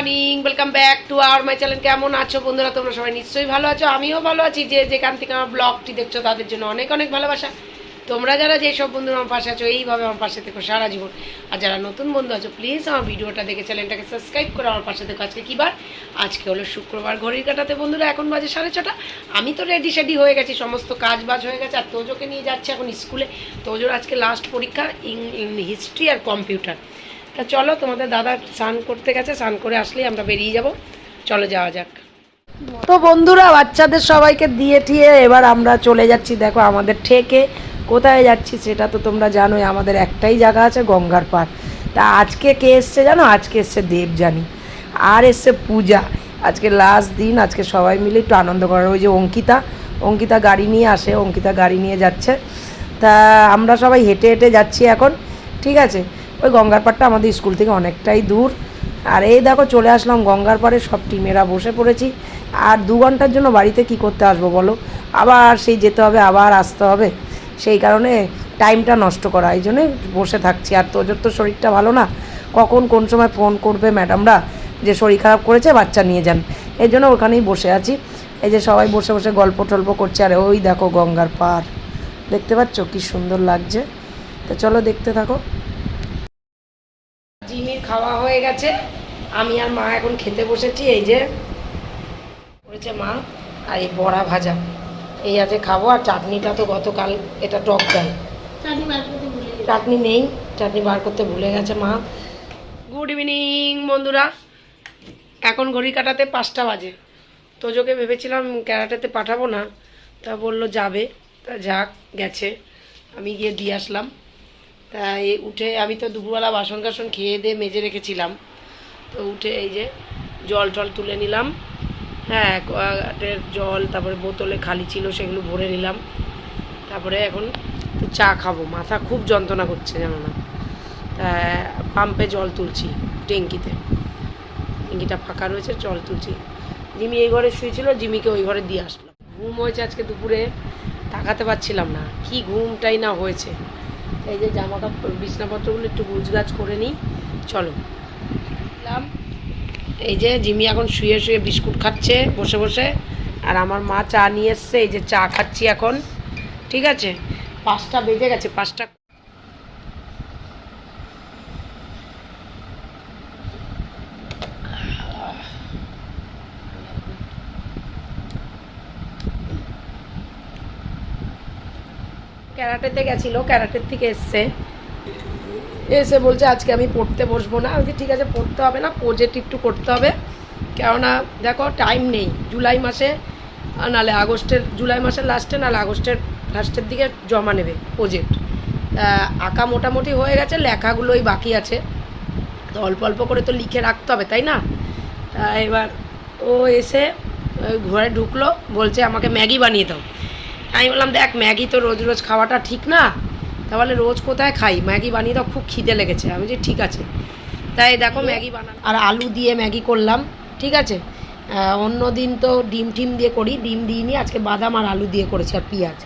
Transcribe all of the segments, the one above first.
Welcome back to our my channel কেমন আছো বন্ধুরা? তোমরা সবাই নিশ্চয়ই ভালো আছো। আমিও ভালো আছি যে যেখান থেকে আমার ব্লগটি দেখছ, তাদের জন্য অনেক অনেক ভালোবাসা। তোমরা যারা যেসব বন্ধুরা আমার পাশে আছো, এইভাবে আমার পাশে থেকো সারা জীবন। আর যারা নতুন বন্ধু আছো প্লিজ আমার ভিডিওটা দেখে চ্যানেলটাকে সাবস্ক্রাইব করে আমার পাশে থেকো। আজকে কী বার? আজকে হলো শুক্রবার, ঘড়ির কাটাতে। বন্ধুরা, এখন বাজে সাড়ে ছটা। আমি তো রেডি শেডি হয়ে গেছি, সমস্ত কাজ বাজ হয়ে গেছে। আর তোজোকে নিয়ে যাচ্ছে এখন স্কুলে। তোজোর আজকে লাস্ট পরীক্ষা হিস্ট্রি আর কম্পিউটার তা চলো, তোমাদের দাদা স্নান করতে গেছে, স্নান করে আসলেই আমরা বেরিয়ে যাব। চলো যাওয়া যাক। তো বন্ধুরা, বাচ্চাদের সবাইকে দিয়ে ঠিয়ে এবার আমরা চলে যাচ্ছি। দেখো আমাদের ঠেকে, কোথায় যাচ্ছি সেটা তো তোমরা জানোই, আমাদের একটাই জায়গা আছে গঙ্গার পার। তা আজকে কে এসছে জানো? আজকে এসছে দেবজানি আর এসছে পূজা। আজকে লাস্ট দিন, আজকে সবাই মিলে একটু আনন্দ করার ওই যে অঙ্কিতা অঙ্কিতা গাড়ি নিয়ে আসে, অঙ্কিতা গাড়ি নিয়ে যাচ্ছে। তা আমরা সবাই হেঁটে হেঁটে যাচ্ছি এখন, ঠিক আছে? ওই গঙ্গার পাড়টা আমাদের স্কুল থেকে অনেকটাই দূর। আর এই দেখো চলে আসলাম গঙ্গার পাড়ে, সব টিমেরা বসে পড়েছি। আর দু ঘণ্টার জন্য বাড়িতে কি করতে আসব বলো? আবার সেই যেতে হবে, আবার আসতে হবে। সেই কারণে টাইমটা নষ্ট করা, এই জন্যই বসে থাকছি। আর তোজোর তো শরীরটা ভালো না। কখন কোন সময় ফোন করবে ম্যাডামরা? যে শরীর খারাপ করেছে, বাচ্চা নিয়ে যান। এই জন্য ওখানেই বসে আছি। এই যে সবাই বসে বসে গল্প টল্প করছে। আর ওই দেখো গঙ্গার পার দেখতে পাচ্ছ কি সুন্দর লাগছে? তো চলো দেখতে থাকো। খাওয়া হয়ে গেছে। আমি আর মা এখন খেতে বসেছি এই যে করেছে মা আর এই বড়া ভাজা। এই আছে খাব আর চাটনিটা তো গতকাল এটা টক ডাল। চাটনি নেই চাটনি বার করতে ভুলে গেছে মা। গুড ইভিনিং বন্ধুরা। এখন ঘড়ি কাটাতে পাঁচটা বাজে। তোজোকে ভেবেছিলাম ক্যারাটেতে পাঠাবো না তা বলল যাবে। তা যাক গেছে। আমি গিয়ে দিয়ে আসলাম। তা এই উঠে আমি তো দুপুরবেলা বাসন কাসন খেয়ে দিয়ে মেজে রেখেছিলাম। তো উঠে এই যে জল টল তুলে নিলাম। হ্যাঁ অ্যাকোয়াগার্ডের জল, তারপরে বোতলে খালি ছিল সেগুলো ভরে নিলাম। তারপরে এখন চা খাব। মাথা খুব যন্ত্রণা করছে জানো না। তা পাম্পে জল তুলছি ট্যাঙ্কিতে। ট্যাঙ্কিটা ফাঁকা রয়েছে, জল তুলছি। জিমি এই ঘরে শুয়েছিল, জিমিকে ওই ঘরে দিয়ে আসলাম। ঘুম হয়েছে আজকে দুপুরে, তাকাতে পারছিলাম না। কি ঘুমটাই না হয়েছে। এই যে জামা কাপড় বিছনাপত্রগুলো একটু গুছগাছ করে নিই। চলো। এই যে জিমি এখন শুয়ে শুয়ে বিস্কুট খাচ্ছে বসে বসে, আর আমার মা চা নিয়ে এসছে, এই যে চা খাচ্ছি এখন। ঠিক আছে? পাঁচটা বেজে গেছে, পাঁচটা ক্যারাটেতে গেছিল, ক্যারাটের থেকে এসছে। এসে বলছে, আজকে আমি পড়তে বসবো না। আমি ঠিক আছে, পড়তে হবে না প্রজেক্ট একটু করতে হবে। কেননা, দেখো টাইম নেই, জুলাই মাসে নাহলে আগস্টের, জুলাই মাসের লাস্টে নাহলে আগস্টের লাস্টের দিকে জমা নেবে প্রজেক্ট আঁকা মোটামুটি হয়ে গেছে, লেখাগুলোই বাকি আছে। তো অল্প অল্প করে তো লিখে রাখতে হবে, তাই না? তা এবার ও এসে ঘরে ঢুকলো, বলছে, আমাকে ম্যাগি বানিয়ে দাও। আমি বললাম, দেখ, ম্যাগি তো রোজ রোজ খাওয়াটা ঠিক না। তাহলে রোজ কোথায় খাই? ম্যাগি বানিয়ে দাও, খুব খিদে লেগেছে। আমি যে ঠিক আছে। তাই দেখো, ম্যাগি বানানো আর আলু দিয়ে ম্যাগি করলাম, ঠিক আছে? অন্য দিন তো ডিম টিম দিয়ে করি, ডিম দিইনি, আজকে বাদাম আর আলু দিয়ে করেছি, আর পেঁয়াজ।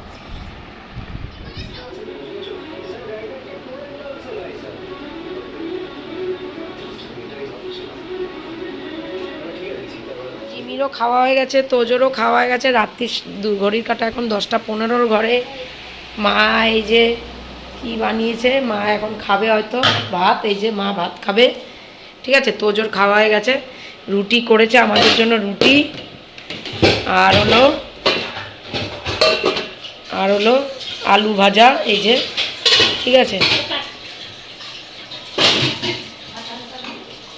জিমিরও খাওয়া হয়ে গেছে, তোজোরও খাওয়া হয়ে গেছে। রাত্রি ঘড়ির কাটা এখন দশটা পনেরোর ঘরে। মা এই যে কি বানিয়েছে, মা এখন খাবে হয়তো ভাত, এই যে মা ভাত খাবে। ঠিক আছে, তোজোর খাওয়া হয়ে গেছে। রুটি করেছে আমাদের জন্য রুটি। আর হলো আর হলো আলু ভাজা, এই যে। ঠিক আছে।